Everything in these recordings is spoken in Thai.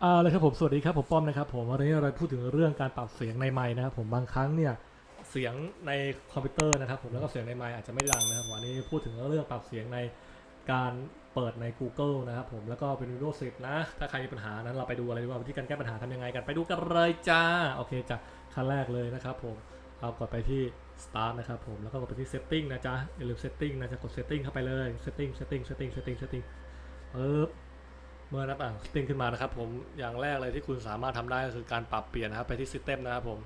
เอาเลยครับผมสวัสดีครับผมป้อมนะครับผมวันนี้เราพูดถึงเรื่องการปรับเสียงในไมค์นะครับผมบางครั้งเนี่ยเสียงในคอมพิวเตอร์นะครับผมแล้วก็เสียงในไมค์อาจจะไม่ดังนะครับวันนี้พูดถึงเรื่องปรับเสียงในการเปิดใน Google นะครับผมแล้วก็เป็น Windows 10 นะ ถ้าใครมีปัญหานั้นเราไปดูอะไรดีกว่าวิธีการแก้ปัญหาทำยังไงกันไปดูกันเลยจ้าโอเคจ้ะขั้นแรกเลยนะครับผมเรากดไปที่ start นะครับผมแล้วก็กดไปที่ setting นะจ๊ะอย่าลืม setting นะจ๊ะกด setting เข้าไปเลย setting setting setting setting setting ปึ๊บ เมื่อน้าต่างติ้งขึ้นมานะครับ ผมอย่างแรกเลยที่คุณสามารถทำได้ก็คือการปรับเปลี่ยนนะครับ ไปที่ System นะครับผม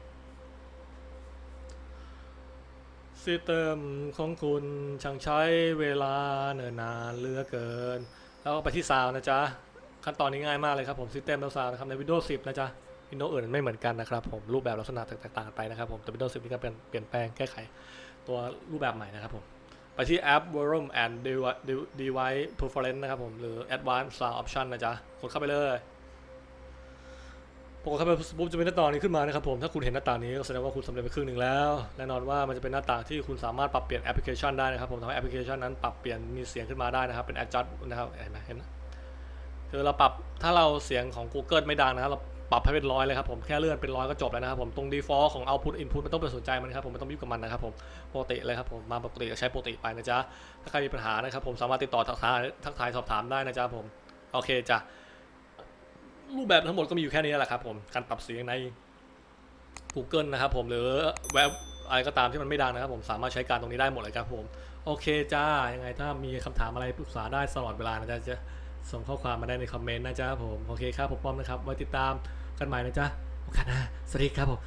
System ของคุณช่างใช้เวลาเนิ่นนานเลือเกิน แล้วก็ไปที่ Sound นะจ๊ะ ขั้นตอนนี้ง่ายมากเลยครับผม System แล้ว Sound นะครับใน Windows 10 นะจ๊ะ Windows อื่นไม่เหมือนกันนะครับผมรูปแบบลักษณะแตกต่างกันไปนะครับผมแต่ Windows 10 นี่ก็เป็นเปลี่ยนแปลงแก้ไขตัวรูปแบบใหม่นะครับผม ไปที่แอป Volume and Device Preference นะครับผม หรือ Advanced Sound Option นะจ๊ะกดเข้าไปเลยพอเข้าไปปุ๊บจะเป็นหน้าต่างนี้ขึ้นมานะครับผม ถ้าคุณเห็นหน้าต่างนี้ก็แสดงว่าคุณสำเร็จไปครึ่งหนึ่งแล้ว แน่นอนว่ามันจะเป็นหน้าต่างที่คุณสามารถปรับเปลี่ยนแอปพลิเคชันได้นะครับผมทำให้แอปพลิเคชันนั้นปรับเปลี่ยนมีเสียงขึ้นมาได้นะครับ เป็น adjust นะครับ เห็นไหมเห็นไหมคือเราปรับถ้าเราเสียงของ Google ไม่ดังนะครับเรา ปรับให้เป็นร้อยเลยครับผมแค่เลื่อนเป็นร้อยก็จบแล้วนะครับผมตรง default ของ output input ไม่ต้องไปสนใจมันครับผมไม่ต้องยุ่งกับมันนะครับผมปกติเลยครับผมมาปกติใช้ปกติไปนะจ๊ะถ้าใครมีปัญหานะครับผมสามารถติดต่อทักทายทักทายสอบถามได้นะจ๊ะผมโอเคจ้ะรูปแบบทั้งหมดก็มีอยู่แค่นี้แหละครับผมการปรับเสียงใน Google นะครับผมหรือเว็บอะไรก็ตามที่มันไม่ดังนะครับผมสามารถใช้การตรงนี้ได้หมดเลยครับผม โอเคจ้ายังไงถ้ามีคำถามอะไรปรึกษาได้ตลอดเวลานะจ๊ะ ส่งข้อความมาได้ในคอมเมนต์นะจ๊ะผม โอเคครับผมป้อมนะครับไว้ติดตามกันใหม่นะจ๊ะโอกาสหน้าสวัสดีครับผม